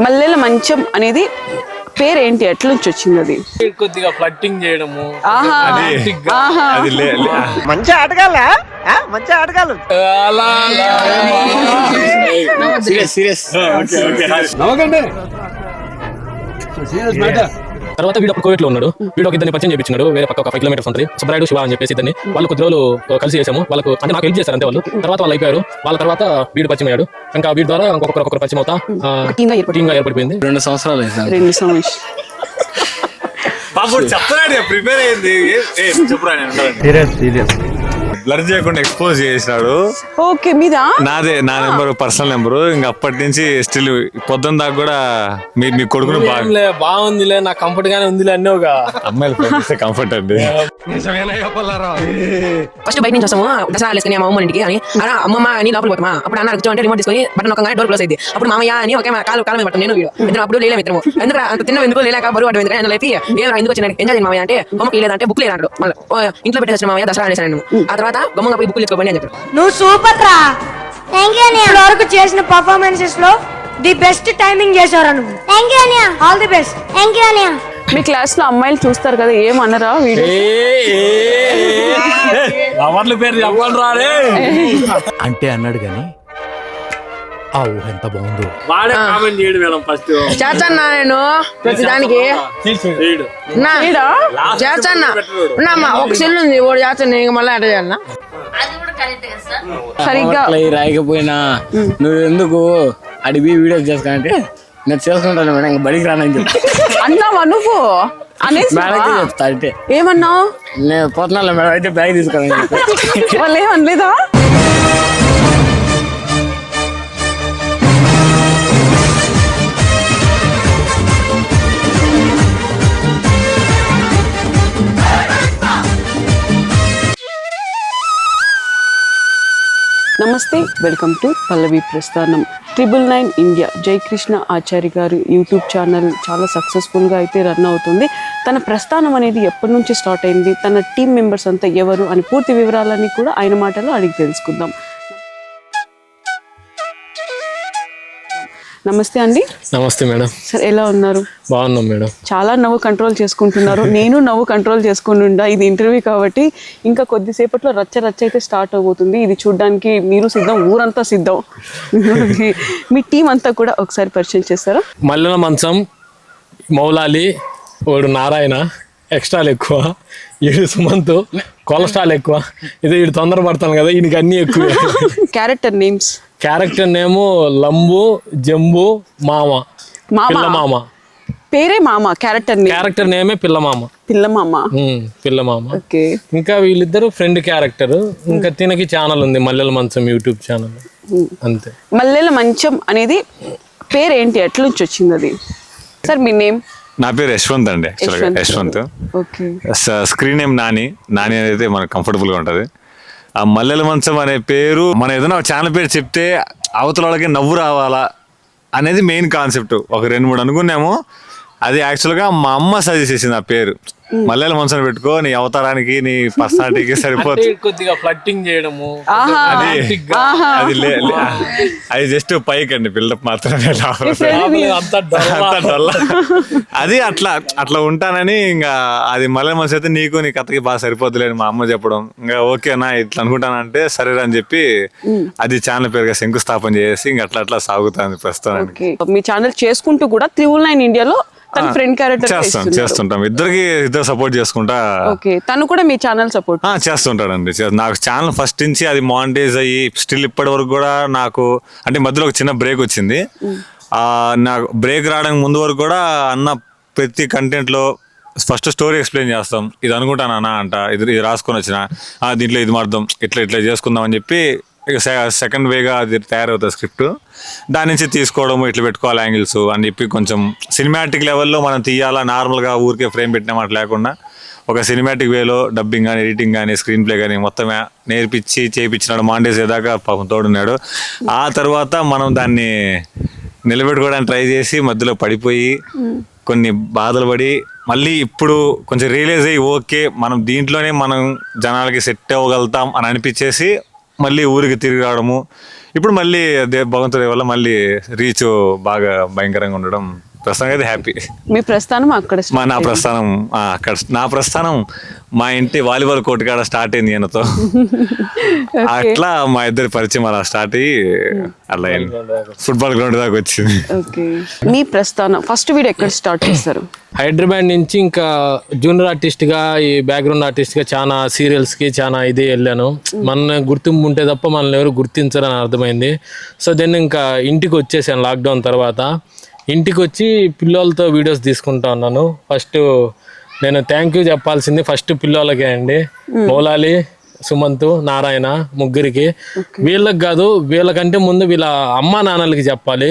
మల్లెల మంచం అనేది పేరు ఏంటి ఎట్ల నుంచి వచ్చింది అది కొద్దిగా ఫ్లట్టింగ్ చేయడము మంచి ఆటగాళ్ళ? మంచి ఆటగాళ్ళు. Serious serious. తర్వాత వీడు అప్పుడు కోవిడ్లో ఉన్నాడు వీడు ఒక ఇద్దరిని పరిచయం చేయించాడు వేరే పక్క ఒక ఫైవ్ కిలోమీటర్స్ ఉంటుంది. సుబ్బరాయుడు శివ అని చెప్పేసి ఇద్దరిని. వాళ్ళు కొద్ది రోజులు కలిసి చేసాము వాళ్ళకు అంటే నాకు హెల్ప్ చేశారు అంతే వాళ్ళు. తర్వాత వాళ్ళు అయిపోయారు. వాళ్ళ తర్వాత వీడు పరిచయం అయ్యాడు. ఇంకా వీడి ద్వారా ఇంకొకరు ఒక్కొక్కరు పరిచయం అవుతా టీమ్గా ఏర్పడిపోయింది. రెండు సంవత్సరాలు. రెండు సంవత్సరం పాపం చెప్తున్నాడు ప్రిపేర్ అయింది చెప్పురా నేను ఉంటాను. బ్లర్ చేయకుండా ఎక్స్పోజ్ చేసినాడు. ఓకే మీదా? నాదే నా నెంబర్ పర్సనల్ నెంబర్. ఇంకా అప్పటి నుంచి స్టిల్ పొద్దున్న దాకా కూడా మీ మీ కొడుకును బాగా ఏంలే, బాగుందిలే నా కంఫర్ట్ గానే ఉందిలే అన్నోగా అమ్మాయిలు కంఫర్ట్ అండి. ఫస్ట్ బయట నుంచి వస్తాము దసరా వేసుకుని మా అమ్మ ఇంటికి అని అలా అమ్మమ్మ అని లోపల పోతామా? అప్పుడు అన్న కూర్చో అంటే రిమోట్ తీసుకొని బటన్ నొక్కగానే డోర్ క్లోజ్ అయింది అప్పుడు మామయ్య అని ఒకే కాలు కాలం నేను. ఇద్దరు అప్పుడు లేలే మిత్రము ఎందుకు అంత తిన్న ఎందుకు లేక బరువు అడ్డం ఎందుకు? ఆయన లేపి ఏం ఎందుకు వచ్చిన ఎంజాయ్ మామయ్య అంటే బొమ్మకి లేదంటే బుక్ లేదంటాడు. మళ్ళీ ఇంట్లో పెట్టేసిన మామయ్య దసరా అనేసాను నేను. ఆ తర్వాత గమ్మంగా పోయి బుక్ ఎత్తుకోండి అని నువ్వు సూపర్ రా. థ్యాంక్ యూ ఇప్పటి వరకు చేసిన పర్ఫార్మెన్సెస్లో ది బెస్ట్ టైమింగ్ చేశారా నువ్వు. Thank you Aniya. All the best thank you Aniya. మీ క్లాస్లో అమ్మాయిలు చూస్తారు కదా ఏమనరా వీడియో? పేరు అంటే అన్నాడు గాని ఆ ఊహ ఎంత బాగుందో. వాడే కామెంట్ చేయడం మేడం ఫస్ట్ చేస్తాను నేను? ప్రతి దానికి నా చేస్తాను ఉన్నామ్మా ఒక సెల్ ఉంది ఓడి చేస్తాను ఇంక మళ్ళీ అట్లా చేయాలన్నా సరిగ్గా. అట్లా రాయకపోయినా నువ్వు ఎందుకు అడిగి వీడియో చేసుకుంటే నేను చేసుకుంటాను మేడం ఇంకా బడికి రానని చెప్పి. అన్నావా నువ్వు? అనేసి మేడంకి చెప్తా అంటే. ఏమన్నావు? నేను పోతున్నాను మేడం అయితే బ్యాగ్ తీసుకురాని చెప్పి. వాళ్ళు ఏమనలేదా? నమస్తే welcome to Pallavi Prasthanam. Triple nine India Jayakrishna Achari గారు యూట్యూబ్ ఛానల్ చాలా సక్సెస్ఫుల్గా అయితే రన్ అవుతుంది. తన ప్రస్థానం అనేది ఎప్పటి నుంచి స్టార్ట్ అయింది? తన టీం మెంబర్స్ అంతా ఎవరు? అని పూర్తి వివరాలన్నీ కూడా ఆయన మాటలో అడిగి తెలుసుకుందాం. నమస్తే అండి. నమస్తే మేడం. సార్ ఎలా ఉన్నారు? బాగున్నాం మేడం. చాలా నవ్వు కంట్రోల్ చేసుకుంటున్నారు. నేను నవ్వు కంట్రోల్ చేసుకుంటుండా ఇది ఇంటర్వ్యూ కాబట్టి ఇంకా కొద్దిసేపట్లో రచ్చ రచ్చ అయితే స్టార్ట్ అవబోతుంది ఇది చూడడానికి మీరు సిద్ధం ఊరంతా సిద్ధం. మీ- టీం అంతా కూడా ఒకసారి పరిచయం చేస్తారా? మల్లెల మంచం మౌలాలి వాడు నారాయణ ఎక్స్ట్రాలు ఎక్కువ. ఈడు సుమంత్ కొలెస్ట్రాల్ ఎక్కువ. ఇది వీడు తొందరపడతాను కదా ఈయనకి అన్ని ఎక్కువ. క్యారెక్టర్ నేమ్స్ క్యారెక్టర్ నేము లంబు జంబు మామ. మామ. పిల్ల మామ. పేరే మామ క్యారెక్టర్ నేమ్ క్యారెక్టర్ నేమే పిల్ల మామ. పిల్ల మామ. పిల్ల మామ. ఓకే ఇంకా వీళ్ళిద్దరు ఫ్రెండ్ క్యారెక్టర్ ఇంకా తినకి ఛానల్ ఉంది మల్లెల మంచం యూట్యూబ్ ఛానల్ అంతే. మల్లెల మంచం అనేది పేరు ఏంటి ఎట్ల నుంచి వచ్చింది అది? సార్ మీ నేమ్ నా పేరు యశ్వంత్ అండి యాక్చువల్గా Yashwant. Screen name Nani. Nani అనేది మనకు కంఫర్టబుల్గా ఉంటుంది. ఆ మల్లెల మంచం అనే పేరు మనం ఏదైనా ఛానల్ పేరు చెప్తే అవతల వాళ్ళకి నవ్వు రావాలా అనేది మెయిన్ కాన్సెప్ట్. ఒక రెండు మూడు అనుకున్నాము. అది యాక్చువల్గా మా అమ్మ సజెస్ట్ చేసింది ఆ పేరు. మల్లెల మంచం పెట్టుకో నీ అవతారానికి నీ పర్సనాలిటీకి సరిపోతుంది కొద్దిగా ఫ్లట్టింగ్ చేయడము అది. అది జస్ట్ పైకి అండి బిల్డప్ మాత్రమే. అది అట్లా అట్లా ఉంటానని ఇంకా అది మళ్ళీ మనసు అయితే నీకు నీ కథకి బాగా సరిపోద్దులే అని మా అమ్మ చెప్పడం. ఇంకా ఓకేనా ఇట్లా అనుకుంటానంటే సరే అని చెప్పి అది ఛానల్ పేరుగా శంకుస్థాపన చేసి ఇంకా అట్లా అట్లా సాగుతుంది ప్రస్తుతానికి. మీ ఛానల్ చేసుకుంటూ కూడా త్రిబుల్ నైన్ ఇండియాలో తన ఫ్రెండ్ క్యారెక్టర్ చేస్తాం చేస్తుంటాం. ఇద్దరికి ఇద్దరు సపోర్ట్ చేసుకుంటా ఓకే. తను కూడా మీ ఛానల్ సపోర్ట్ చేస్తుంటాడండి. నాకు ఛానల్ ఫస్ట్ నుంచి అది మానిటైజ్ అయ్యి స్టిల్ ఇప్పటి వరకు కూడా నాకు అంటే మధ్యలో ఒక చిన్న బ్రేక్ వచ్చింది. ఆ నాకు బ్రేక్ రావడానికి ముందు వరకు కూడా అన్న ప్రతి కంటెంట్లో ఫస్ట్ స్టోరీ ఎక్స్ప్లెయిన్ చేస్తాం. ఇది అనుకుంటాను అంట ఇది ఇది రాసుకొని వచ్చిన దీంట్లో ఇది మార్దాం ఇట్లా ఇట్లా చేసుకుందాం అని చెప్పి సెకండ్ వేగా అది తయారవుతుంది స్క్రిప్ట్. దాని నుంచి తీసుకోవడం ఇట్లా పెట్టుకోవాలి యాంగిల్స్ అని చెప్పి కొంచెం సినిమాటిక్ లెవెల్లో మనం తీయాలా నార్మల్గా ఊరికే ఫ్రేమ్ పెట్టినమాట లేకుండా ఒక సినిమాటిక్ వేలో డబ్బింగ్ కానీ ఎడిటింగ్ కానీ స్క్రీన్ ప్లే కానీ మొత్తం నేర్పించి చేయించినాడు మాండేసేదాకా పాపం తోడున్నాడు. ఆ తర్వాత మనం దాన్ని నిలబెట్టుకోవడానికి ట్రై చేసి మధ్యలో పడిపోయి కొన్ని బాధలు పడి మళ్ళీ ఇప్పుడు కొంచెం రియలైజ్ అయ్యి ఓకే మనం దీంట్లోనే మనం జనాలకి సెట్ అవ్వగలుగుతాం అని అనిపించేసి మళ్ళీ ఊరికి తిరిగి రావడము. ఇప్పుడు మళ్ళీ దే భగవంతుడి వల్ల మళ్ళీ రీచ్ బాగా భయంకరంగా ఉండడం ప్రస్తుతానికి అయితే హ్యాపీ మీ ప్రస్థానం అక్కడ మా నా ప్రస్థానం ఆ, అక్కడ నా ప్రస్థానం మా ఇంటి వాలీబాల్ కోర్టు కాడ స్టార్ట్ అయింది ఈయనతో. అట్లా మా ఇద్దరి పరిచయం అలా స్టార్ట్ అయ్యి అట్లా అయింది. ఫుట్బాల్ గ్రౌండ్ దాకా వచ్చింది. ఓకే. మీ ప్రస్థానం ఫస్ట్ వీడియో ఎక్కడ స్టార్ట్ చేస్తారు హైదరాబాద్ నుంచి ఇంకా జూనియర్ ఆర్టిస్ట్గా ఈ బ్యాక్గ్రౌండ్ ఆర్టిస్ట్గా చాలా సీరియల్స్కి చాలా ఇది వెళ్ళాను. మన గుర్తింపు ఉంటే తప్ప మనల్ని ఎవరు గుర్తించరని అర్థమైంది. సో దెన్ ఇంకా ఇంటికి వచ్చేసాను లాక్డౌన్ తర్వాత. ఇంటికి వచ్చి పిల్లలతో వీడియోస్ తీసుకుంటా ఉన్నాను. ఫస్ట్ నేను థ్యాంక్ యూ చెప్పాల్సింది ఫస్ట్ పిల్లలకే అండి. మౌలాలి సుమంత్ నారాయణ ముగ్గురికి. వీళ్ళకి కాదు వీళ్ళకంటే ముందు వీళ్ళ అమ్మా నాన్నలకి చెప్పాలి.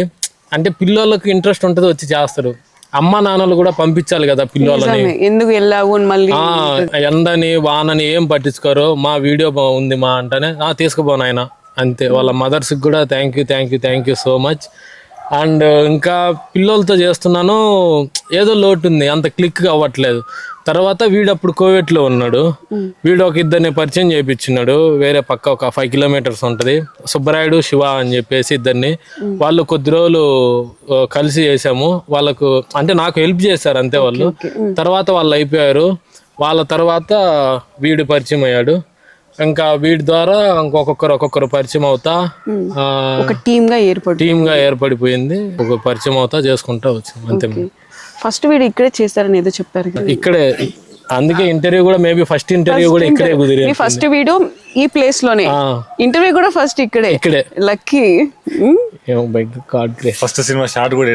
అంటే పిల్లలకు ఇంట్రెస్ట్ ఉంటుంది వచ్చి చేస్తారు. అమ్మ నాన్నలు కూడా పంపించాలి కదా పిల్లలని. ఎందుకు వెళ్ళావు మళ్ళీ ఎండని వానని ఏం పట్టించుకోరు. మా వీడియో ఉంది మా అంటేనే తీసుకుపోను ఆయన అంతే. వాళ్ళ మదర్స్ కూడా thank you thank you thank you so much and ఇంకా పిల్లలతో చేస్తున్నాను ఏదో లోటు ఉంది అంత క్లిక్ అవ్వట్లేదు. తర్వాత వీడు అప్పుడు కోవిడ్లో ఉన్నాడు. వీడు ఒక ఇద్దరిని పరిచయం చేయించున్నాడు వేరే పక్క ఒక ఫైవ్ కిలోమీటర్స్ ఉంటుంది. సుబ్బరాయుడు శివ అని చెప్పేసి ఇద్దరిని వాళ్ళు కొద్ది రోజులు కలిసి చేసాము వాళ్ళకు అంటే నాకు హెల్ప్ చేశారు అంతే వాళ్ళు. తర్వాత వాళ్ళు అయిపోయారు. వాళ్ళ తర్వాత వీడు పరిచయం అయ్యాడు. ఇంకా వీడి ద్వారా ఇంకొకరు ఒక్కొక్కరు పరిచయం అవుతా ఒక టీమ్గా ఏర్పడు టీమ్గా ఏర్పడిపోయింది. ఒక పరిచయం అవుతా చేసుకుంటా వచ్చాం అంతే ఫస్ట్ వీడియో ఇక్కడే చేస్తారని ఏదో చెప్పారు ఇక్కడే అందుకే ఇంటర్వ్యూ కూడా మేబీ ఫస్ట్ ఇంటర్వ్యూ కూడా ఇక్కడే కుదిరి మీ ఫస్ట్ వీడియో ఈ ప్లేస్లోనే. ఆ. ఇంటర్వ్యూ కూడా ఫస్ట్ ఇక్కడే. ఇక్కడే. లక్కీ ఫస్ట్ సినిమా షార్ట్ కూడా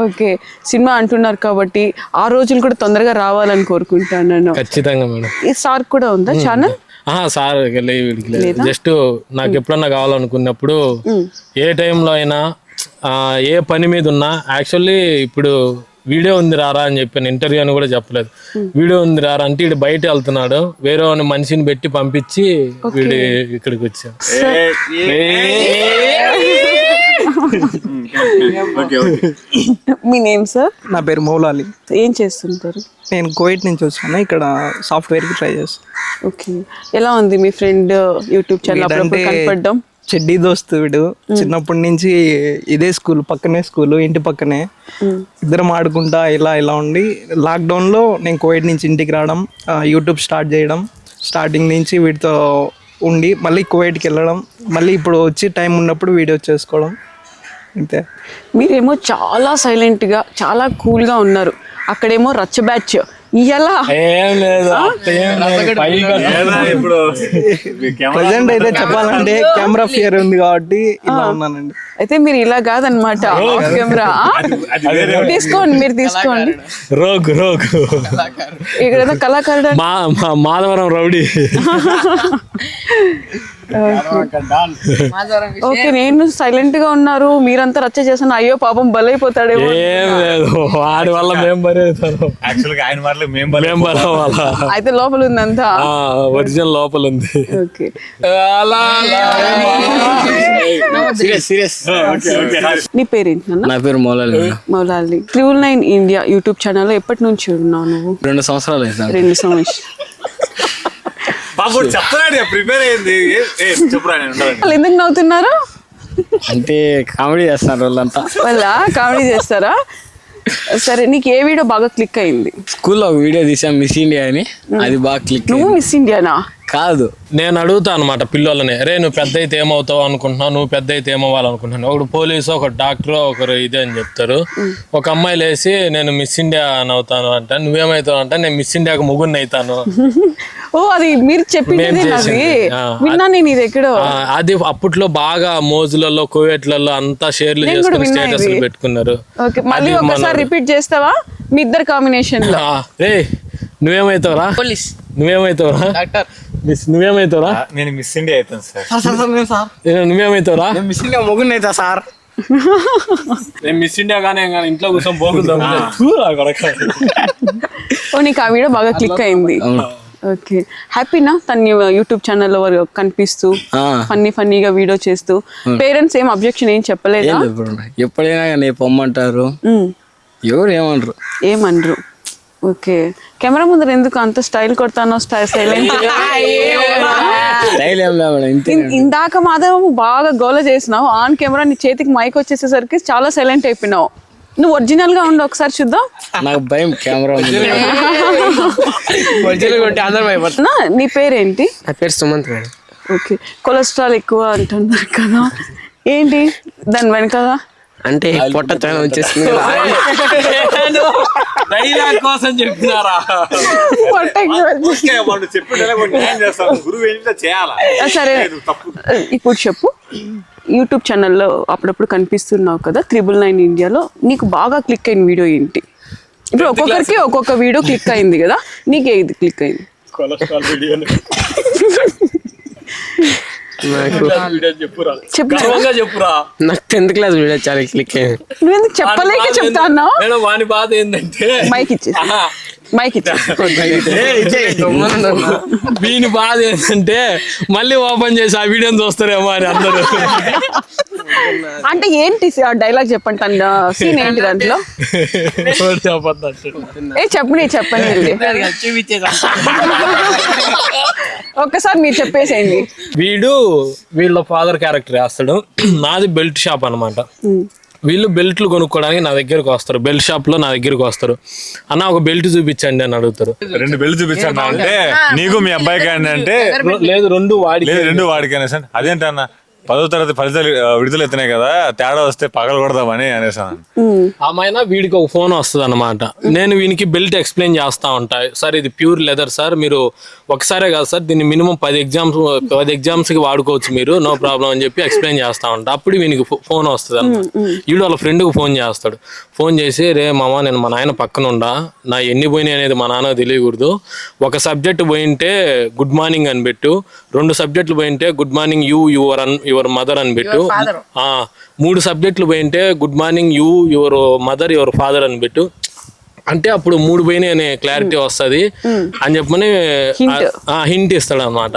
ఓకే సినిమా అంటున్నారు కాబట్టి ఆ రోజులు కూడా తొందరగా రావాలని కోరుకుంటాను ఖచ్చితంగా మేడం. ఈ సార్ కూడా ఉందా ఛానల్? ఆహా సార్ జస్ట్ నాకు ఎప్పుడన్నా కావాలనుకున్నప్పుడు ఏ టైంలో అయినా ఆ, ఏ పని మీద ఉన్నా యాక్చువల్లీ ఇప్పుడు వీడియో ఉంది రారా అని చెప్పాను ఇంటర్వ్యూ అని కూడా చెప్పలేదు వీడియో ఉంది రారా అంటే ఇటు బయట వెళ్తున్నాడు వేరే మనిషిని పెట్టి పంపించి వీడి ఇక్కడికి వచ్చాం మీ నేమ్ సార్ నా పేరు మౌలాలి ఏం చేస్తుంటారు నేను కోవిడ్ నుంచి వచ్చాను ఇక్కడ సాఫ్ట్వేర్కి ట్రై చేస్తాను ఓకే ఎలా ఉంది మీ ఫ్రెండ్ యూట్యూబ్ ఛానల్ కనపడడం చెడ్డీ దోస్తు వీడు. చిన్నప్పటి నుంచి ఇదే స్కూల్ పక్కనే స్కూల్ ఇంటి పక్కనే. ఇద్దరం ఆడుకుంటా ఇలా ఇలా ఉండి లాక్డౌన్లో నేను కోవిడ్ నుంచి ఇంటికి రావడం యూట్యూబ్ స్టార్ట్ చేయడం స్టార్టింగ్ నుంచి వీటితో ఉండి మళ్ళీ కోవిడ్కి వెళ్ళడం మళ్ళీ ఇప్పుడు వచ్చి టైం ఉన్నప్పుడు వీడియో చేసుకోవడం అంతే. మీరేమో చాలా సైలెంట్గా చాలా కూల్గా ఉన్నారు. అక్కడేమో రచ్చ బ్యాచ్. ఏం లేదు ఇప్పుడు ప్రజెంట్ అయితే చెప్పాలంటే కెమెరా ఫియర్ ఉంది కాబట్టి ఇలా ఉన్నానండి. అయితే మీరు ఇలా కాదనమాట కెమెరా తీసుకోండి మీరు తీసుకోండి. Rogue rogue. ఇక్కడ కళాకారుడు మా మా- మాధవరం రౌడీ. ఓకే నేను సైలెంట్గా ఉన్నారు. మీరంతా రచ్చ చేశాను అయ్యో పాపం బలైపోతాడేమో ఏం లేదు వాడి వల్ల మేము యాక్చువల్గా ఆయన మాటలు మేము బలం వల్ల అయితే లోపల ఉందంతా? ఒరిజినల్ లోపల ఉంది. ఓకే. నీ పేరేంటి నాన్న? నా పేరు Moulali Moulali. Triple nine India YouTube ఛానల్లో ఎప్పటి నుంచి ఉన్నావు నువ్వు? రెండు సంవత్సరాలు. రెండు సంవత్సరాలు. పాపం చెప్తున్నాడు ప్రిపేర్ అయింది. చెప్పురా నేను. వాళ్ళు ఎందుకు నవ్వుతున్నారు? అంటే కామెడీ చేస్తున్నారు వాళ్ళంతా. వాళ్ళ? కామెడీ చేస్తారా? సరే నీకు ఏ వీడియో బాగా క్లిక్ అయింది? స్కూల్లో ఒక వీడియో తీసాం మిస్ ఇండియా అని. అది బాగా క్లిక్ నువ్వు మిస్ ఇండియానా? కాదు. నేను అడుగుతా అనమాట పిల్లలని రే నువ్వు పెద్ద అయితే ఏమవుతావు అనుకుంటున్నావు? నువ్వు పెద్ద అయితే ఏమవ్వాలనుకుంటున్నాను ఒకడు పోలీసు ఒక డాక్టర్ ఒకరు ఇదే అని చెప్తారు. ఒక అమ్మాయి లేసి నేను మిస్ ఇండియా అని అవుతాను అంటే నువ్వేమవుతావు అంటే? నేను మిస్ ఇండియాకు ముగ్గురిని అవుతాను. ఓ అది మీరు చెప్పింది అది? ఎక్కడో. అప్పట్లో బాగా మోజులలో కోవేట్లలో అంతా షేర్లు చేసుకుని ఇది. పెట్టుకున్నారు. ఓకే మళ్ళీ ఒకసారి రిపీట్ చేస్తావా? మీ ఇద్దరు కాంబినేషన్లో ఆ, రే నువ్వేమవుతావురా? పోలీస్. నువ్వేమవుతావురా? డాక్టర్. మిస్ నువ్వేమవుతావురా నేను మిస్ ఇండియా అవుతాను సార్ సార్ సార్ సార్ నేను సార్. నేను మిస్ ఇండియా మొగుడిని అవుతా సార్. నేను మిస్ ఇండియా కానీ కానీ ఇంట్లో కూర్చొని పోకుందాం ఓ నీకు ఆ వీడియో బాగా క్లిక్ అయింది. ఓకే. హ్యాపీనా తన యూట్యూబ్ ఛానల్లో వారు కనిపిస్తూ. ఫన్నీ ఫన్నీగా వీడియో చేస్తూ. పేరెంట్స్ ఏం అబ్జెక్షన్ ఏం చెప్పలేదా? ఎప్పుడైనా కానీ పొమ్మంటారు. ఎవరు ఏమనరు. ఏమనరు. ఓకే. కెమెరా ముందర ఎందుకు అంత స్టైల్ కొడతానో స్టైల్ సైలెంట్ ఇందాక మాత్రం బాగా గోల చేసినావు ఆన్ కెమెరా నీ చేతికి మైక్ వచ్చేసేసరికి చాలా సైలెంట్ అయిపోయినావు. నువ్వు ఒరిజినల్గా ఉండు ఒకసారి చూద్దాం. నాకు భయం కెమెరా నా, నీ పేరేంటి? నా పేరు సుమంత్ ఓకే. కొలెస్ట్రాల్ ఎక్కువ అంటున్నారు కదా. ఏంటి? దాని వెనకాల? అంటే పొట్ట చాలా వచ్చేసింది. డైలాగ్ కోసం చెప్తున్నారా? సరే. ఇప్పుడు చెప్పు. యూట్యూబ్ ఛానల్లో అప్పుడప్పుడు కనిపిస్తున్నావు కదా త్రిబుల్ నైన్ ఇండియాలో. నీకు బాగా క్లిక్ అయిన వీడియో ఏంటి? ఇప్పుడు ఒక్కొక్కరికి ఒక్కొక్క వీడియో క్లిక్ అయింది కదా నీకు ఏది క్లిక్ అయింది. కొలెస్ట్రాల్ వీడియో నాకు గర్వంగా చెప్పురా. నాకు టెన్త్ క్లాస్ వీడియో చాలా క్లిక్ అయింది నువ్వెందుకు చెప్పలేక చెప్తా అన్నావు మేడం వాని బాధ ఏంటంటే మైక్ ఇచ్చే ఆహా. మైక్ వీని బాధ ఏంటంటే మళ్ళీ ఓపెన్ చేసి ఆ వీడియోని చూస్తారేమో అని అందరూ. అంటే ఏంటి ఆ డైలాగ్ చెప్పండి తన సీన్ ఏంటి దాంట్లో. ఏ చెప్పండి చెప్పండి. ఒక్కసారి మీరు చెప్పేసేయండి. వీడు వీళ్ళ ఫాదర్ క్యారెక్టర్ వేస్తాడు. నాది బెల్ట్ షాప్ అన్నమాట. వీళ్ళు బెల్ట్లు కొనుక్కోవడానికి నా దగ్గరకు వస్తారు. బెల్ట్ షాప్లో నా దగ్గరకు వస్తారు. అన్న ఒక బెల్ట్ చూపించండి అని అడుగుతారు. రెండు బెల్ట్ చూపించాను అంటే నీకు మీ అబ్బాయికి అంటే లేదు రెండు వాడి లేదు రెండు వాడికి అనేసాను అదేంటన్న? పదో తరగతి ఫలితాలు ఆ, విడుదల ఎత్తున్నాయి కదా తేడా వస్తే పగలు కొడదామని అనేసాను ఆమెన వీడికి ఒక ఫోన్ వస్తుంది అనమాట నేను వీనికి బెల్ట్ ఎక్స్ప్లెయిన్ చేస్తా ఉంటా. సార్ ఇది ప్యూర్ లెదర్ సార్ మీరు ఒకసారే కాదు సార్ దీన్ని మినిమం పది ఎగ్జామ్స్ పది ఎగ్జామ్స్కి వాడుకోవచ్చు మీరు నో ప్రాబ్లం అని చెప్పి ఎక్స్ప్లెయిన్ చేస్తా ఉంటా. అప్పుడు వీనికి ఫోన్ వస్తుంది అనమాట వీడు వాళ్ళ ఫ్రెండ్కి ఫోన్ చేస్తాడు. ఫోన్ చేసి రే మామ నేను మా నాయన పక్కన ఉండా నా ఎన్ని పోయినాయి అనేది మా నాన్న తెలియకూడదు. ఒక సబ్జెక్ట్ పోయింటే గుడ్ మార్నింగ్ అని పెట్టు. రెండు సబ్జెక్టులు పోయింటే good morning you your and your mother అని పెట్టు. ఆ, మూడు సబ్జెక్టులు పోయింటే good morning you your mother your father అని పెట్టు. అంటే అప్పుడు మూడు పోయినాయి అనే క్లారిటీ వస్తది. అని చెప్పని హింట్ ఇస్తాడు అనమాట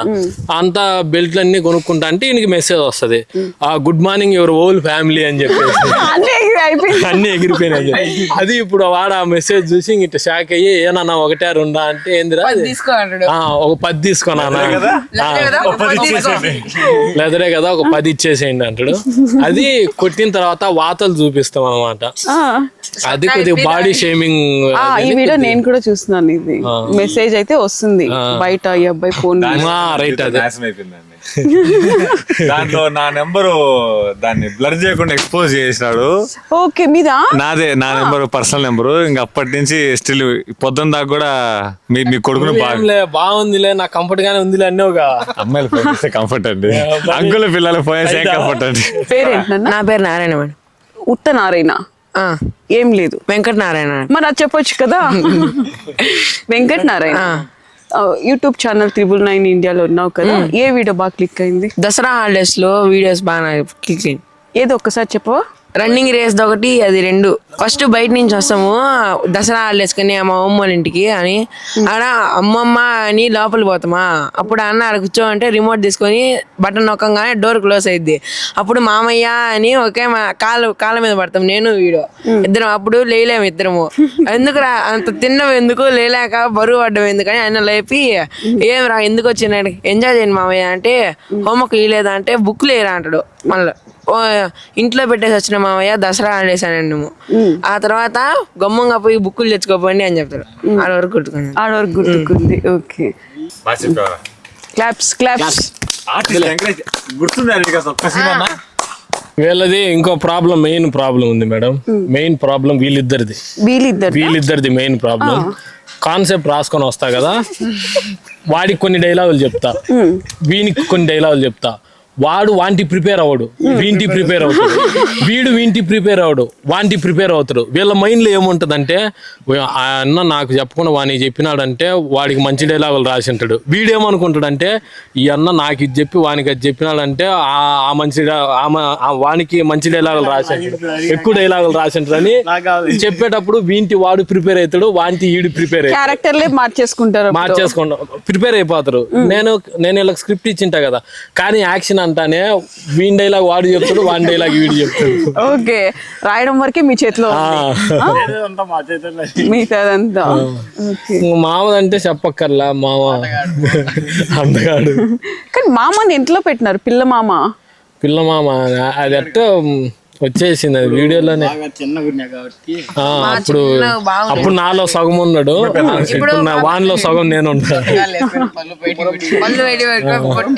అంతా బెల్ట్లు అన్ని కొనుక్కుంటా అంటే ఈయనకి మెసేజ్ వస్తది. ఆ good morning your all family అని చెప్పేసి. అయిపోయింది. అన్ని ఎగిరిపోయినాయి. అది ఇప్పుడు వాడు ఆ మెసేజ్ చూసి ఇంక షాక్ అయ్యి ఏనన్నా ఒకటే రెండా? అంటే ఏందిరా ఒక పది తీసుకున్నా లేదరే కదా? ఒక పది ఇచ్చేసేయండి. అంటాడు. అది కొట్టిన తర్వాత వాతలు చూపిస్తాం అనమాట ఆ, అది కొద్దిగా బాడీ షేమింగ్ ఈ వీడియో నేను కూడా చూస్తున్నాను ఇది. మెసేజ్ అయితే వస్తుంది. బయట ఈ అబ్బాయి ఫోన్ రైట్ అదే. దాంట్లో నా నెంబరు దాన్ని బ్లర్ చేయకుండా ఎక్స్పోజ్ చేసినాడు. ఓకే మీద? నాదే నా నెంబర్ పర్సనల్ నెంబరు. ఇంకా అప్పటి నుంచి స్టిల్ పొద్దున్న దాకా కూడా మీ మీ కొడుకుని బాగుందిలే నాకు కంఫర్ట్ గానే ఉందిలే అన్నావుగా అమ్మాయిలు కంఫర్ట్ అండి. అంకుల్ పిల్లలు చేస్తే కంఫర్ట్ అండి? నా పేరు నారాయణ మేడం. ఉత్త నారాయణ. ఆ, ఏం లేదు. వెంకట నారాయణ మరి అది చెప్పొచ్చు కదా. Venkat Narayana. YouTube channel triple nine ఇండియాలో ఉన్నావు కదా ఏ వీడియో బాగా క్లిక్ అయింది? దసరా హాలిడేస్లో వీడియోస్ బాగా క్లిక్ అయింది ఏదో ఒక్కసారి చెప్పవా? రన్నింగ్ రేస్ ఒకటి అది రెండు. ఫస్ట్ బయట నుంచి వస్తాము. దసరా వేసుకుని మా అమ్మ వాళ్ళ ఇంటికి అని. ఆడ అమ్మమ్మ అని లోపలి పోతామా? అప్పుడు అన్న ఆడ కూర్చోమంటే రిమోట్ తీసుకొని బటన్ నొక్కగానే డోర్ క్లోజ్ అయింది అప్పుడు మామయ్య అని ఒకే మా కాలు కాళ్ళ మీద పడతాం. నేను వీడు. ఇద్దరం అప్పుడు లేలేము ఇద్దరము. ఎందుకు రా అంత తిన్నాం ఎందుకు? లేలేక బరువు పడ్డం ఎందుకని ఆయన లేపి ఏం రా ఎందుకు వచ్చినాడు? ఎంజాయ్ చేయండి మామయ్య అంటే హోంవర్క్ ఇవ్వలేదా అంటే బుక్ లేరా అంటాడు మళ్ళీ. ఇంట్లో పెట్టేసి వచ్చిన మామయ్య దసరా ఆడేసానండి నువ్వు ఆ తర్వాత గమ్మంగా పోయి బుక్కులు తెచ్చుకోపోండి అని చెప్తారు. ఆడ వరకు గుర్తుకున్నాను. ఆడ వరకు గుర్తుకుంది. ఓకే. Claps claps. వీళ్ళది ఇంకో ప్రాబ్లం మెయిన్ ప్రాబ్లం ఉంది మేడం. మెయిన్ ప్రాబ్లం వీళ్ళిద్దరిది. వీళ్ళిద్దరు వీళ్ళిద్దరిది మెయిన్ ప్రాబ్లం. కాన్సెప్ట్ రాసుకొని వస్తా కదా. వాడికి కొన్ని డైలాగులు చెప్తా. వీనికి కొన్ని డైలాగులు చెప్తా. వాడు వాంటి ప్రిపేర్ అవ్వడు వీంటి ప్రిపేర్ అవుతాడు. వీడు వీంటి ప్రిపేర్ అవ్వడు వాంటి ప్రిపేర్ అవుతాడు. వీళ్ళ మైండ్లో ఏముంటదంటే ఆ అన్న నాకు చెప్పకుండా వానికి చెప్పినాడంటే వాడికి మంచి డైలాగులు రాసి ఉంటాడు. వీడు ఏమనుకుంటాడంటే ఈ అన్న నాకు ఇది చెప్పి వానికి అది చెప్పినాడంటే ఆ ఆ మంచి వానికి మంచి డైలాగులు రాసి ఉంటాడు. ఎక్కువ డైలాగులు రాసి ఉంటాడని చెప్పేటప్పుడు వీంటి వాడు ప్రిపేర్ అవుతాడు వాంటి ఈడు ప్రిపేర్ అవుతాడు. క్యారెక్టర్లే మార్చేసుకుంటారు. మార్చేసుకోండి ప్రిపేర్ అయిపోతారు. నేను నేను వీళ్ళకి స్క్రిప్ట్ ఇచ్చింటా కదా కానీ యాక్షన్ అంటానే వీన్ డైలాగ్ వాడు చెప్తాడు వాన్ డైలాగ్ వీడు చెప్తాడు. ఓకే. రాయడం వరకే మీ చేతిలో? మిగతాదంతా. ఓకే. మామదంటే చెప్పక్కర్లా మామ. అందగాడు కానీ మామని ఇంట్లో పెట్టినారు పిల్ల మామ. పిల్ల మామ అది అట్ట వచ్చేసింది అది వీడియోలోనే. చిన్నగా కాబట్టి. ఆ, అప్పుడు అప్పుడు నాలో సగం ఉన్నాడు. ఇప్పుడు నా వాన్లో సగం నేను ఉంటాను అప్పుడు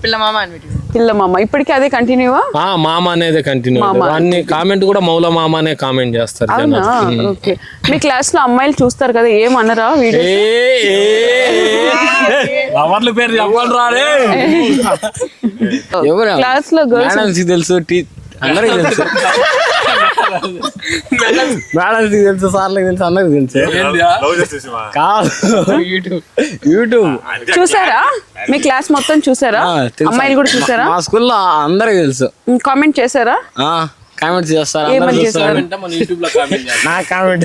పిల్ల మామ అని పెట్టి పిల్ల మామ ఇప్పటికీ అదే కంటిన్యూవా ఆ? మామ అనేది కంటిన్యూ వాడిని కామెంట్ కూడా మౌల మామ అనే కామెంట్ చేస్తారు. ఓకే. మీ క్లాస్లో అమ్మాయిలు చూస్తారు కదా ఏమనరా వీడియో పేరు క్లాస్లో గర్ల్స్ తెలుసు టీ అందరికి తెలుసు. మేడంకి తెలుసు సార్లకు తెలుసు అందరికి తెలుసు. కాదు. యూట్యూబ్. యూట్యూబ్. చూసారా? మీ క్లాస్ మొత్తం చూసారా. అమ్మాయిలు కూడా చూసారా? మా స్కూల్లో అందరికి తెలుసు. కామెంట్ చేశారా? ఆ కామెంట్స్ చేస్తారు అందరూ ఏమని చూస్తారు. చేశారు? మన యూట్యూబ్లో కామెంట్ నా కామెంట్.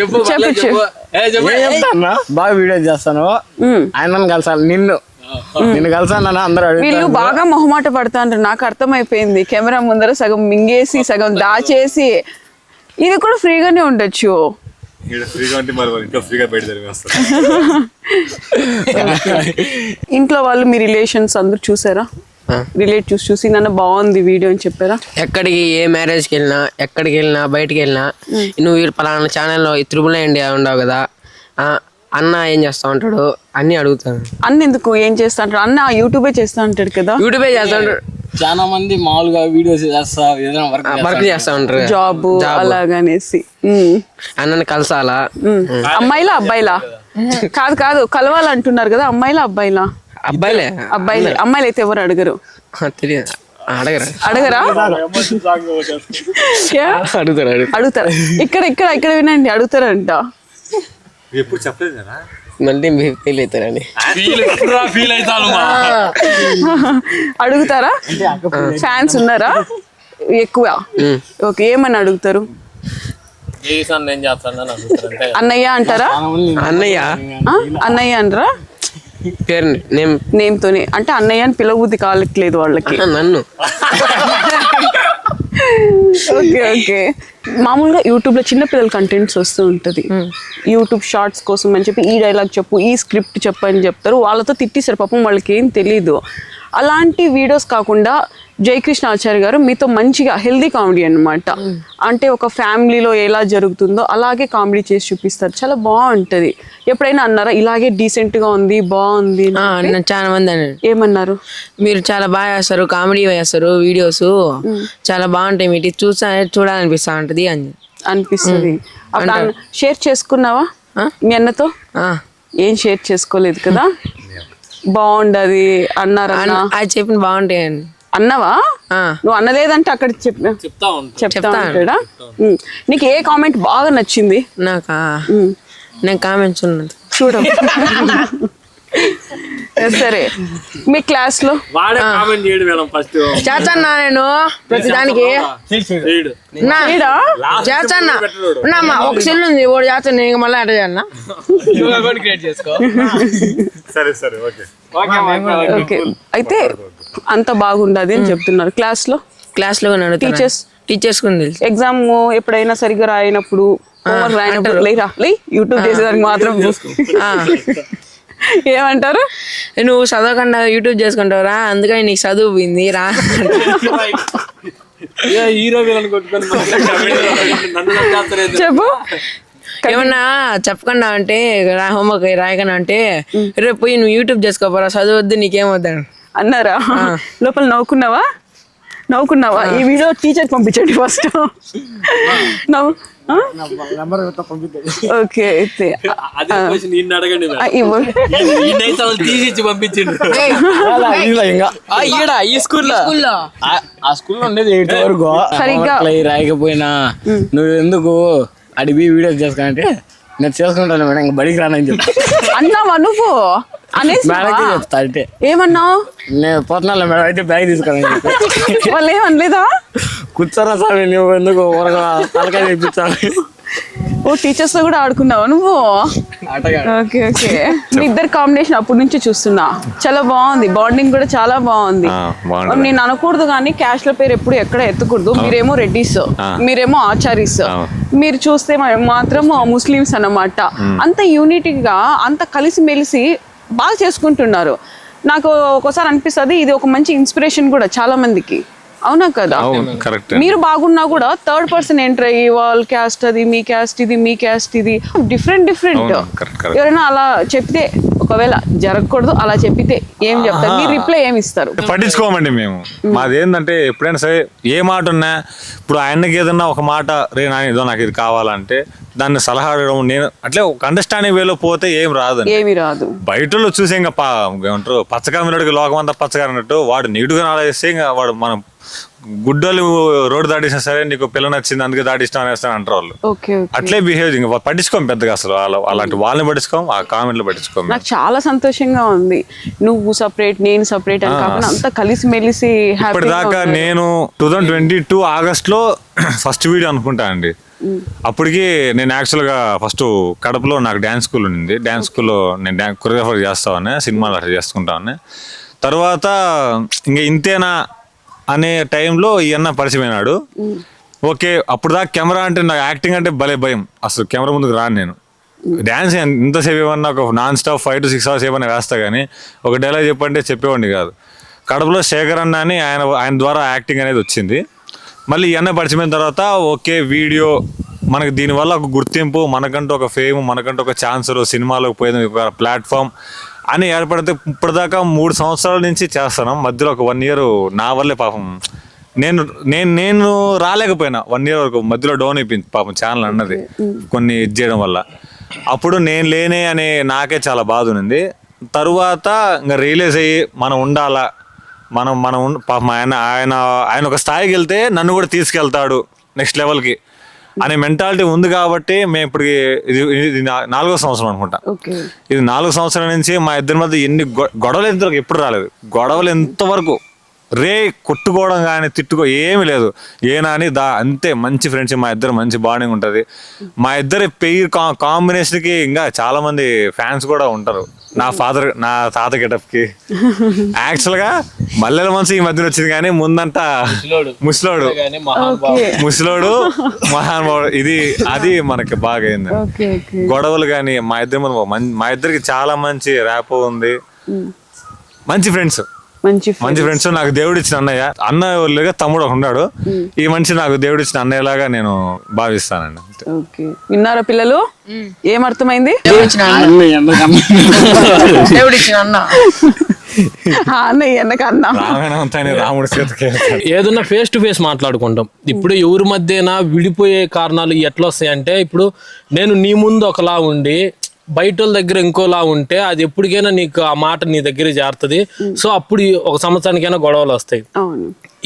చెప్పు బాగా వీడియో చేస్తాను. ఆయన కలిసాలి నిన్ను. కలిసాను అందరూ వీళ్ళు బాగా మొహమాట పడతాంటారు నాకు అర్థమైపోయింది. కెమెరా ముందర సగం మింగేసి సగం దాచేసి. ఇది కూడా ఫ్రీగానే ఉండొచ్చు. ఇంట్లో వాళ్ళు మీ రిలేషన్స్ అందరు చూసారా? రిలేటివ్స్ చూసి నన్ను బాగుంది వీడియో అని చెప్పారా? ఎక్కడికి ఏ మ్యారేజ్కి వెళ్ళినా ఎక్కడికి వెళ్ళినా బయటికి వెళ్ళినా నువ్వు పలానా ఛానల్లో ఈ త్రిబుల్ ఇండియా ఉండవు కదా. ఆ, అన్న ఏం చేస్తా ఉంటాడు? అన్ని అడుగుతాను అన్న ఎందుకు ఏం చేస్తా అంటారు అన్న యూట్యూబే చేస్తా అంటాడు కదా? యూట్యూబే చేస్తా ఉంటాడు. చాలా మంది మామూలుగా వీడియోస్ చేస్తా ఏదైనా వర్క్ చేస్తా ఉంటారు. జాబ్ అలాగనేసి. అన్నని కలసాలా. అమ్మాయిలా అబ్బాయిలా? కాదు కాదు. కలవాలంటున్నారు కదా అమ్మాయిలా అబ్బాయిలా? అబ్బాయిలే. అబ్బాయిలు. అమ్మాయిలు అయితే ఎవరు అడగరు? ఆ, తెలియదు. అడగరా? అడగరా? అడుగుతారు అడుగు అడుగుతారా. ఇక్కడ ఇక్కడ ఇక్కడ వినండి. అడుగుతారంట. ఎప్పుడు చెప్పలేదు కదా మళ్ళీ మీరు ఫెయిల్ అవుతారని. ఫీల్ అవుతాను అడుగుతారా? ఫ్యాన్స్ ఉన్నారా? ఎక్కువ. ఓకే ఏమని అడుగుతారు? అన్నయ్య అంటారా? అన్నయ్య? అన్నయ్య అంటారా? పేరు నేమ్ నేమ్. తోనే అంటే అన్నయ్య అని పిలవబుద్ధి కాలట్లేదు వాళ్ళకి. నన్ను. Okay okay. మామూలుగా యూట్యూబ్లో చిన్న పిల్లల కంటెంట్స్ వస్తూ ఉంటది. యూట్యూబ్ షార్ట్స్ కోసం అని చెప్పి ఈ డైలాగ్ చెప్పు ఈ స్క్రిప్ట్ చెప్పు అని చెప్తారు. వాళ్ళతో తిట్టేశారు. పాపం వాళ్ళకి ఏం తెలీదు. అలాంటి వీడియోస్ కాకుండా జయకృష్ణ ఆచార్య గారు మీతో మంచిగా హెల్దీ కామెడీ అన్నమాట. అంటే ఒక ఫ్యామిలీలో ఎలా జరుగుతుందో అలాగే కామెడీ చేసి చూపిస్తారు. చాలా బాగుంటది. ఎప్పుడైనా అన్నారా ఇలాగే డీసెంట్గా ఉంది బాగుంది చాలా మంది అన్నారు. ఏమన్నారు? మీరు చాలా బాగా చేస్తారు కామెడీ చేస్తారు వీడియోస్ చాలా బాగుంటాయి మీకు చూసా చూడాలనిపిస్తా ఉంటది. అని. అనిపిస్తుంది. అప్పుడు షేర్ చేసుకున్నావా మీ అన్నతో? ఆ, ఏం షేర్ చేసుకోలేదు కదా? బాగుండది అన్నారన్నా. అన్న- అది చెప్పిన బాగుంటాయి అని. అన్నవా? ఆ. నువ్వు అన్నలేదంటే అక్కడ చెప్ చెప్తా చెప్తా ఉంటాడా. నీకు ఏ కామెంట్ బాగా నచ్చింది? నాకా? నేను కామెంట్స్ ఉన్నది. చూడ. సరే. మీ క్లాస్లో వాడే కామెంట్ చేయడు మేడం ఫస్ట్ చేస్తానా నేను ప్రతి దానికి నా? చేస్తానా ఉన్నామ్మా ఒక సెల్ ఉంది ఒకటి చేస్తాను ఇంక మళ్ళీ అట్ట చేయాలనా? క్రియేట్ చేసుకో. సరే సరే ఓకే. ఓకే అయితే అంత బాగుండదు అని చెప్తున్నారు క్లాస్లో క్లాస్లో టీచర్స్ టీచర్స్ ఎగ్జామ్ ఎప్పుడైనా సరిగ్గా రాయినప్పుడు రాయినప్పుడు లేరా? లే యూట్యూబ్ చేసేదానికి మాత్రం ఆ. ఏమంటారు? నువ్వు చదవకుండా యూట్యూబ్ చేసుకుంటావురా అందుకని నీకు చదువు పోయింది రా. హీరో చెప్పు. ఏమన్నా చెప్పకుండా అంటే రా హోంవర్క్ రాయకుండా అంటే రేపు పోయి నువ్వు యూట్యూబ్ చేసుకోపోరా చదవద్దు నీకేమవుతాను అన్నారా? లోపల నవ్వుకున్నావా? నవ్వుకున్నావా? ఈ వీడియో టీచర్ పంపించండి ఫస్ట్ నవ్వు? ఓకే అయితే. అదే క్వశ్చన్ నిన్ను అడగండి ఆ, ఇవ్వు. ఈయనైతే వాళ్ళు తీసి ఇచ్చి పంపించిండు ఈడ ఈ స్కూల్లో? స్కూల్లో. ఆ స్కూల్లో ఉండేది వరకు. రాయకపోయినా నువ్వు ఎందుకు అడిగి వీడియోస్ చేసుకుంటే నేను చేసుకుంటాను మేడం ఇంకా బడికి రానని చెప్తా అన్నావా నువ్వు? అనేసి మేడంకి చెప్తా అంటే. ఏమన్నావు? నేను పోతున్నాను మేడం అయితే బ్యాగ్ తీసుకురాని చెప్పి. వాళ్ళు ఏమనలేదా? కూర్చోరా స్వామి నువ్వు ఎందుకు ఊరగా తలకాయ తెప్పించాలి? ఓ టీచర్స్తో కూడా ఆడుకున్నావా నువ్వు? Okay okay. మీ ఇద్దరు కాంబినేషన్ అప్పటి నుంచి చూస్తున్నా. చాలా బాగుంది. బాండింగ్ కూడా చాలా బాగుంది. నేను అనకూడదు కానీ క్యాష్ల పేరు ఎప్పుడు ఎక్కడ ఎత్తకూడదు. మీరేమో రెడ్డిస్ మీరేమో ఆచారీస్ మీరు చూస్తే మాత్రం ముస్లిమ్స్ అన్నమాట. అంత యూనిటీగా అంత కలిసిమెలిసి బాగా చేసుకుంటున్నారు. నాకు ఒక్కోసారి అనిపిస్తుంది ఇది ఒక మంచి ఇన్స్పిరేషన్ కూడా చాలా మందికి. అవునా కదా? అవును కరెక్ట్. మీరు బాగున్నా కూడా థర్డ్ పర్సన్ ఎంటర్ అయ్యి వాళ్ళ క్యాస్ట్ అది మీ క్యాస్ట్ ఇది మీ క్యాస్ట్ ఇది డిఫరెంట్ డిఫరెంట్. ఎవరైనా అలా చెప్తే ఒకవేళ జరగకూడదు అలా చెప్పితే ఏం చెప్తారు? మీరు రిప్లై ఏమి ఇస్తారు? పట్టించుకోమండి మేము. మాది ఏంటంటే ఎప్పుడైనా సరే ఏ మాట ఉన్నా ఇప్పుడు ఆయనకి ఏదన్నా ఒక మాట రే నా ఏదో నాకు ఇది కావాలంటే దాన్ని సలహా అడగడం నేను అట్లే ఒక అండర్స్టాండింగ్ వేలో పోతే ఏం రాదండి. ఏమి రాదు. బయట వాళ్ళు చూసే ఇంకా పా ఏమంటారు పచ్చకామినడికి లోకం అంతా పచ్చగా అన్నట్టు వాడు నీటుగా ఆలోచిస్తే ఇంకా వాడు మనం గుడ్డలు రోడ్డు దాటిసినా సరే నీకు పిల్ల నచ్చింది అందుకే దాటిస్తాం అనేస్తాను అంటారు వాళ్ళు. అట్లే బిహేవ్ ఇంకా పట్టించుకోం పెద్దగా అసలు. అలాంటి వాళ్ళని పట్టించుకోం ఆ కామెంట్లు పట్టించుకోం నాకు చాలా సంతోషంగా ఉంది. నువ్వు సపరేట్ నేను సపరేట్ అని కాకుండా అంతా కలిసి మెలిసి ఇప్పటిదాకా నేను టూ థౌజండ్ ట్వంటీ టూ ఆగస్ట్లో ఫస్ట్ వీడియో అనుకుంటా అండి. అప్పటికి నేను యాక్చువల్గా ఫస్ట్ కడపలో నాకు డ్యాన్స్ స్కూల్ ఉంది డ్యాన్స్ స్కూల్లో నేను డ్యాన్స్ కొరియోగ్రాఫర్ చేస్తామని సినిమాలు అట్లా చేసుకుంటామని తర్వాత ఇంకా ఇంతేనా అనే టైంలో ఈ అన్న పరిచయం అయినాడు ఓకే అప్పుడు దాకా కెమెరా అంటే నాకు యాక్టింగ్ అంటే భలే భయం. అసలు కెమెరా ముందుకు రాను నేను. డ్యాన్స్ ఎంతసేపు ఏమన్నా ఒక non stop five to six hours ఏమన్నా వేస్తా కానీ ఒక డైలాగ్ చెప్పంటే చెప్పేవాడిని కాదు. కడపలో శేఖర్ అన్న అని ఆయన ఆయన ద్వారా యాక్టింగ్ అనేది వచ్చింది. మళ్ళీ ఇవన్నీ పరిచయం తర్వాత ఓకే వీడియో మనకి దీనివల్ల ఒక గుర్తింపు మనకంటూ ఒక ఫేమ్ మనకంటూ ఒక ఛాన్సర్ సినిమాలోకి పోయేది ఒక ప్లాట్ఫామ్ అని ఏర్పడితే ఇప్పటిదాకా మూడు సంవత్సరాల నుంచి చేస్తాను. మధ్యలో ఒక వన్ ఇయర్ నా వల్లే పాపం. నేను నేను నేను రాలేకపోయినా వన్ ఇయర్ వరకు. మధ్యలో డౌన్ అయిపోయింది పాపం ఛానల్ అన్నది. కొన్ని ఇది చేయడం వల్ల. అప్పుడు నేను లేనే అనే నాకే చాలా బాధ ఉంది తరువాత ఇంకా రియలైజ్ అయ్యి మనం ఉండాలా? మనం మనం పాపం ఆయన ఆయన ఆయన ఒక స్థాయికి వెళ్తే నన్ను కూడా తీసుకెళ్తాడు నెక్స్ట్ లెవెల్కి. అనే మెంటాలిటీ ఉంది కాబట్టి మేము ఇప్పుడు ఇది నాలుగో సంవత్సరం అనుకుంటా. ఇది నాలుగు సంవత్సరాల నుంచి మా ఇద్దరి మధ్య ఎన్ని గొడవలు ఇంతవరకు ఎప్పుడు రాలేదు. గొడవలు ఎంతవరకు రే కొట్టుకోవడం కానీ తిట్టుకో ఏమీ లేదు. ఏనా అని దా అంతే మంచి ఫ్రెండ్షిప్ మా ఇద్దరు మంచి బాండింగ్ ఉంటుంది. మా ఇద్దరి పెయిర్ కా కాంబినేషన్కి ఇంకా చాలా మంది ఫ్యాన్స్ కూడా ఉంటారు. నా ఫాదర్ నా తాత గెటప్కి యాక్చువల్గా మల్లెల మనసు ఈ మధ్యన వచ్చింది కానీ ముందంతా ముసలోడు. ముసలోడు. మహానుభావుడు. ఇది అది మనకి బాగా అయింది. Okay okay. గొడవలు కానీ మా ఇద్దరి మా ఇద్దరికి చాలా మంచి ర్యాప్ ఉంది. మంచి ఫ్రెండ్స్ మంచి మంచి ఫ్రెండ్స్ నాకు దేవుడు ఇచ్చిన అన్నయ్య. అన్న వాళ్ళుగా తమ్ముడు ఒకడు ఉన్నాడు. ఈ మనిషి నాకు దేవుడు ఇచ్చిన అన్నయ్యలాగా నేను భావిస్తానండి. ఓకే. విన్నారా పిల్లలు? ఏం అర్థమైంది? దేవుడు ఇచ్చిన అన్న? ఆ అన్నయ్య ఎన్నకన్నా రామాయణం అంతా ఆయన రాముడి చేతికి ఏదన్నా ఫేస్ టు ఫేస్ మాట్లాడుకుంటాం. ఇప్పుడు ఎవరి మధ్యన విడిపోయే కారణాలు ఎట్లా వస్తాయంటే ఇప్పుడు నేను నీ ముందు ఒకలా ఉండి బయట వాళ్ళ దగ్గర ఇంకోలా ఉంటే అది ఎప్పటికైనా నీకు ఆ మాట నీ దగ్గర చేరుతుంది సో అప్పుడు ఒక సంవత్సరానికైనా గొడవలు వస్తాయి.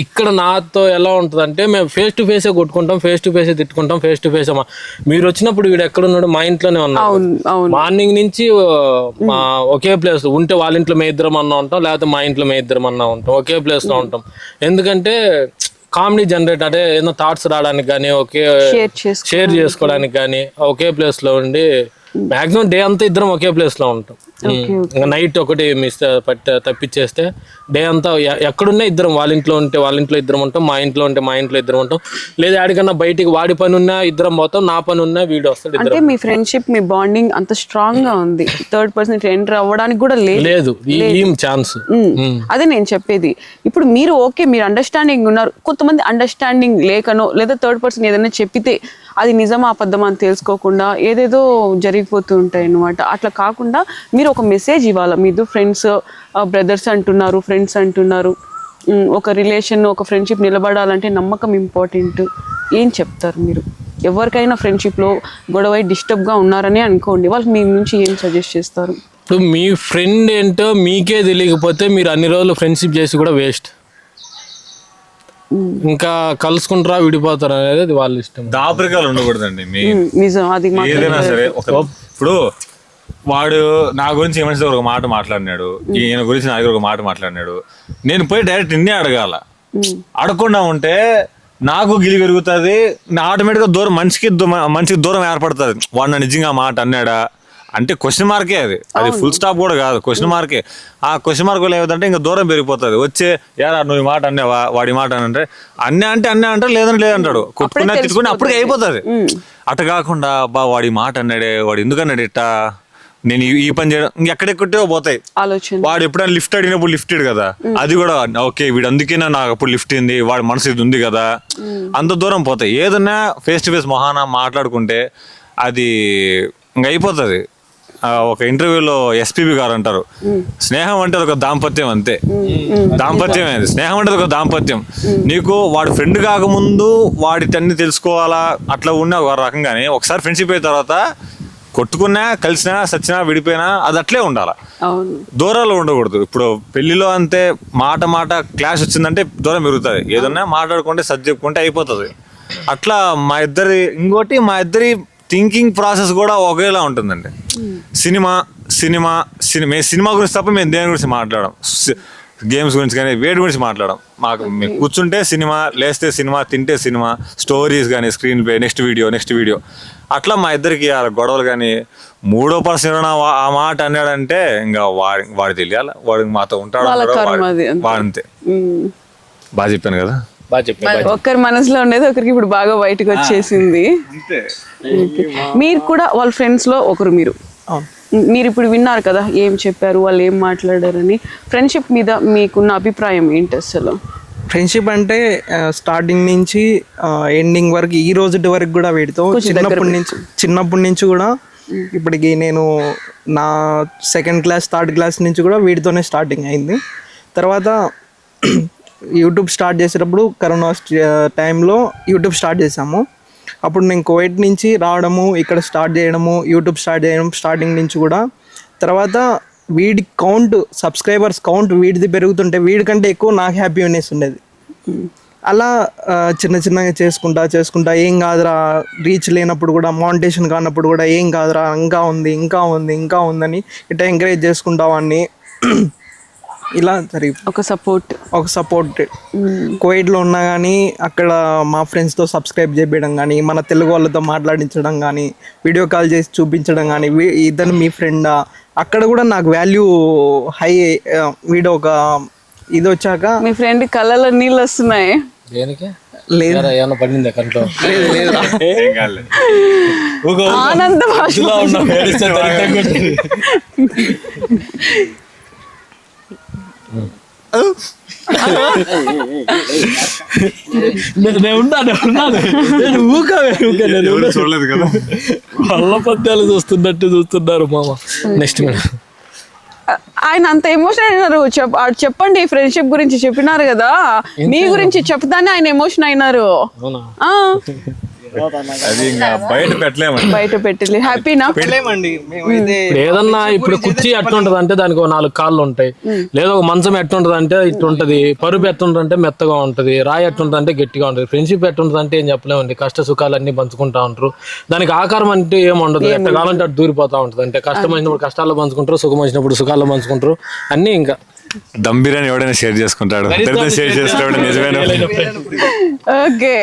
ఇక్కడ నాతో ఎలా ఉంటుంది అంటే మేము ఫేస్ టు ఫేసే కొట్టుకుంటాం ఫేస్ టు ఫేసే తిట్టుకుంటాం ఫేస్ టు ఫేసే మీరు వచ్చినప్పుడు వీడు ఎక్కడున్నాడు మా ఇంట్లోనే ఉన్నాడు. మార్నింగ్ నుంచి మా ఒకే ప్లేస్ ఉంటే వాళ్ళ ఇంట్లో మే ఇద్దరం అన్నా ఉంటాం లేకపోతే మా ఇంట్లో మే ఇద్దరం అన్నా ఉంటాం ఒకే ప్లేస్లో ఉంటాం. ఎందుకంటే కామెడీ జనరేట్ అంటే ఏదో థాట్స్ రావడానికి కానీ ఒకే షేర్ చేసుకోవడానికి. కానీ ఒకే ప్లేస్లో ఉండి మాక్సిమం డే అంతా ఇద్దరం ఒకే ప్లేస్లో ఉంటాం. నైట్ ఒకటి మిస్ పట్ట తప్పించేస్తే డే అంతా ఎక్కడున్నా ఇద్దరం వాళ్ళ ఇంట్లో ఉంటే వాళ్ళ ఇంట్లో ఇద్దరం ఉంటాం మా ఇంట్లో ఉంటే మా ఇంట్లో ఇద్దరం ఉంటాం. లేదా ఆడికన్నా బయటికి వాడి పని ఉన్నా ఇద్దరం పోతాం నా పని ఉన్నా వీడు వస్తాడు అంటే మీ ఫ్రెండ్షిప్ మీ బాండింగ్ అంత స్ట్రాంగ్గా ఉంది. థర్డ్ పర్సన్ ఎంటర్ అవ్వడానికి కూడా లేదు. ఈ ఛాన్స్. అదే నేను చెప్పేది. ఇప్పుడు మీరు ఓకే మీరు అండర్స్టాండింగ్ ఉన్నారు. కొంతమంది అండర్స్టాండింగ్ లేకనో లేదా థర్డ్ పర్సన్ ఏదైనా చెప్పితే అది నిజమా అబద్ధమా అని తెలుసుకోకుండా ఏదేదో జరిగిపోతూ ఉంటాయి అన్నమాట. అట్లా కాకుండా మీరు ఒక మెసేజ్ ఇవ్వాలి? మీరు ఫ్రెండ్స్ బ్రదర్స్ అంటున్నారు ఫ్రెండ్స్ అంటున్నారు. ఒక రిలేషన్ ఒక ఫ్రెండ్షిప్ నిలబడాలంటే నమ్మకం ఇంపార్టెంట్ ఏం చెప్తారు మీరు? ఎవరికైనా ఫ్రెండ్షిప్లో గొడవ డిస్టర్బ్గా ఉన్నారని అనుకోండి. వాళ్ళకి మీ నుంచి ఏం సజెస్ట్ చేస్తారు? ఇప్పుడు మీ ఫ్రెండ్ ఏంటో మీకే తెలియకపోతే మీరు అన్ని రోజులు ఫ్రెండ్షిప్ చేసి కూడా వేస్ట్ ఇంకా కలుసుకుంటారా విడిపోతారా అనేది వాళ్ళ ఇష్టం. దాపరికాలు ఉండకూడదండి. నిజం అది ఏదైనా సరే ఇప్పుడు వాడు నా గురించి దగ్గర ఒక మాట మాట్లాడినాడు? ఈయన గురించి నా దగ్గర ఒక మాట మాట్లాడినాడు. నేను పోయి డైరెక్ట్ నిన్నే అడగాల. అడగకుండా ఉంటే నాకు గిలి పెరుగుతుంది ఆటోమేటిక్గా దూరం మనిషికి మనిషికి దూరం ఏర్పడుతుంది. వాడు నా నిజంగా మాట అన్నాడా? అంటే క్వశ్చన్ మార్కే అది. అది ఫుల్ స్టాప్ కూడా కాదు క్వశ్చన్ మార్కే ఆ క్వశ్చన్ మార్క్ వల్ల ఏమిటంటే ఇంకా దూరం పెరిగిపోతుంది. వచ్చే యారా నువ్వు ఈ మాట అన్నావా? వాడి మాట అంటే అన్నీ అంటే అన్నీ అంటాడు లేదని లేదంటాడు కొట్టుకున్నా తిట్టుకుని అప్పటికే అయిపోతుంది. అట్ట కాకుండా బా వాడి మాట అన్నాడే వాడు ఎందుకు అన్నాడు ఇట్టా? నేను ఈ- పని చేయడం ఇంకెక్కడెక్కడో పోతాయి. ఆలోచన. వాడు ఎప్పుడైనా లిఫ్ట్ అడిగినప్పుడు లిఫ్ట్ కదా. అది కూడా ఓకే వీడు అందుకేనా నాకు అప్పుడు లిఫ్ట్ అయింది వాడి మనసు ఇది ఉంది కదా. అంత దూరం పోతాయి. ఏదన్నా ఫేస్ టు ఫేస్ మొహాన మాట్లాడుకుంటే అది ఇంక అయిపోతుంది. ఆ, ఒక ఇంటర్వ్యూలో ఎస్పీబి గారు అంటారు. స్నేహం అంటే ఒక దాంపత్యం అంతే. దాంపత్యం అది. స్నేహం అంటే ఒక దాంపత్యం. నీకు వాడు ఫ్రెండ్ కాకముందు వాడి తన్ని తెలుసుకోవాలా? అట్లా ఉన్న ఒక రకంగానే ఒకసారి ఫ్రెండ్షిప్ అయిన తర్వాత కొట్టుకున్నా కలిసినా సచ్చినా విడిపోయినా అది అట్లే ఉండాలి? దూరాలు ఉండకూడదు. ఇప్పుడు పెళ్ళిలో అంతే మాట మాట క్లాష్ వచ్చిందంటే దూరం పెరుగుతుంది. ఏదన్నా మాట్లాడుకుంటే సర్ది చెప్పుకుంటే అయిపోతుంది. అట్లా మా ఇద్దరి ఇంకోటి మా ఇద్దరి థింకింగ్ ప్రాసెస్ కూడా ఒకేలా ఉంటుందండి. సినిమా సినిమా సినిమా సినిమా గురించి తప్ప మేము దేని గురించి మాట్లాడడం? గేమ్స్ గురించి కానీ వేటి గురించి మాట్లాడడం. మాకు మేము కూర్చుంటే సినిమా లేస్తే సినిమా తింటే సినిమా స్టోరీస్ కానీ screen play next video next video. అట్లా మా ఇద్దరికి ఆ గొడవలు కానీ మూడో పర్సన్ ఎవరైనా ఆ మాట అన్నాడంటే ఇంకా వాడి వాడు తెలియాలి. వాడు మాతో ఉంటాడు. వాడంతే. బాగా చెప్పాను కదా? ఒక్కరి మనసులో ఉండేది ఒకరికి ఇప్పుడు బాగా బయటకు వచ్చేసింది. మీరు కూడా వాళ్ళ ఫ్రెండ్స్లో ఒకరు మీరు. అవును. మీరు ఇప్పుడు విన్నారు కదా ఏం చెప్పారు వాళ్ళు ఏం మాట్లాడారని. ఫ్రెండ్షిప్ మీద మీకున్న అభిప్రాయం ఏంటి అసలు? ఫ్రెండ్షిప్ అంటే స్టార్టింగ్ నుంచి ఎండింగ్ వరకు ఈ రోజుటి వరకు కూడా వీడితో. చిన్నప్పటి నుంచి చిన్నప్పటి నుంచి కూడా ఇప్పటికి నేను నా సెకండ్ క్లాస్ థర్డ్ క్లాస్ నుంచి కూడా వీడితోనే స్టార్టింగ్ అయింది. తర్వాత యూట్యూబ్ స్టార్ట్ చేసేటప్పుడు కరోనా టైంలో యూట్యూబ్ స్టార్ట్ చేసాము. అప్పుడు నేను కోవిడ్ నుంచి రావడము ఇక్కడ స్టార్ట్ చేయడము యూట్యూబ్ స్టార్ట్ చేయడం స్టార్టింగ్ నుంచి కూడా. తర్వాత వీడి కౌంట్ సబ్స్క్రైబర్స్ కౌంట్ వీడిది పెరుగుతుంటే వీడికంటే ఎక్కువ నాకు హ్యాపీనెస్ ఉండేది. అలా చిన్న చిన్నగా చేసుకుంటా చేసుకుంటా ఏం కాదురా రీచ్ లేనప్పుడు కూడా మానిటేషన్ కానప్పుడు కూడా ఏం కాదురా ఇంకా ఉంది ఇంకా ఉంది ఇంకా ఉందని ఇట్లా ఎంకరేజ్ చేసుకుంటా వాడిని ఇలా జరిగి ఒక సపోర్ట్ ఒక సపోర్ట్ కోవిడ్లో ఉన్నా కానీ అక్కడ మా ఫ్రెండ్స్తో సబ్స్క్రైబ్ చేపించడం కానీ మన తెలుగు వాళ్ళతో మాట్లాడించడం కానీ వీడియో కాల్ చేసి చూపించడం కానీ ఇతను మీ ఫ్రెండా అక్కడ కూడా నాకు వాల్యూ హై వీడియో ఒక ఇది వచ్చాక మీ ఫ్రెండ్ కళ్ళలో నీళ్ళు వస్తున్నాయి. దేనికి? లేదు. పడిందా కంట్లో. ఆనంద భాష. నేను ఉన్నాను నేను ఉన్నాను. నేను ఊకవే ఊకే నేను చూడలేదు కదా? వల్ల పద్యాలు చూస్తున్నట్టు చూస్తున్నారు మామ. Next madam. ఆయన అంత ఎమోషన్ అయినారు. చెప్పండి ఫ్రెండ్షిప్ గురించి చెప్పినారు కదా. మీ గురించి చెప్తానే ఆయన ఎమోషన్ అయినారు. అవునా? ఆ, అది ఇంకా బయట పెట్టలేమండి. బయట పెట్టింది హ్యాపీనా పెట్టలేమండి. ఇప్పుడు ఏదన్నా ఇప్పుడు కుర్చీ ఎట్లుంటది అంటే దానికి ఒక నాలుగు కాళ్ళు ఉంటాయి. లేదా ఒక మంచం ఎట్లుంటది అంటే ఇట్లుంటది. పరుపు ఎట్లుంటది అంటే మెత్తగా ఉంటది. రాయి ఎట్లుంటది అంటే గట్టిగా ఉంటది. ఫ్రెండ్షిప్ ఎట్లుంటది అంటే ఏం చెప్పలేమండి. కష్ట సుఖాలు అన్ని పంచుకుంటా ఉంటారు. దానికి ఆకారం అంటే ఏం ఉండదు. ఎట్ట కావాలంటే అటు దూరిపోతా ఉంటది. అంటే కష్టం వచ్చినప్పుడు కష్టాల్లో పంచుకుంటారు సుఖం వచ్చినప్పుడు సుఖాల్లో పంచుకుంటారు. అన్ని ఇంకా. దమ్ బిర్యానీ ఎవడైనా షేర్ చేసుకుంటాడు. షేర్ చేసుకుంటాడు. నిజమైన? ఓకే